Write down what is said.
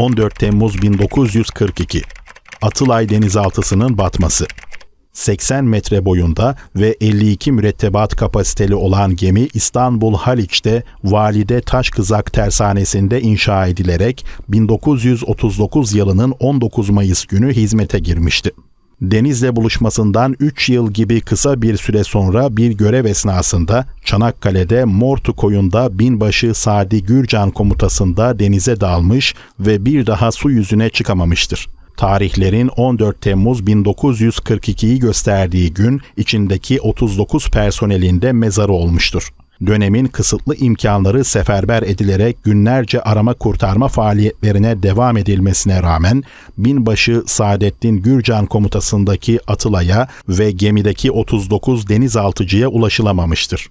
14 Temmuz 1942 Atılay denizaltısının batması 80 metre boyunda ve 52 mürettebat kapasiteli olan gemi İstanbul Haliç'te Valide Taşkızak Tersanesi'nde inşa edilerek 1939 yılının 19 Mayıs günü hizmete girmişti. Denizle buluşmasından 3 yıl gibi kısa bir süre sonra bir görev esnasında Çanakkale'de Mortu koyunda binbaşı Sadi Gürcan komutasında denize dalmış ve bir daha su yüzüne çıkamamıştır. Tarihlerin 14 Temmuz 1942'yi gösterdiği gün içindeki 39 personelinde mezarı olmuştur. Dönemin kısıtlı imkanları seferber edilerek günlerce arama kurtarma faaliyetlerine devam edilmesine rağmen binbaşı Saadettin Gürcan komutasındaki Atılay'a ve gemideki 39 denizaltıcıya ulaşılamamıştır.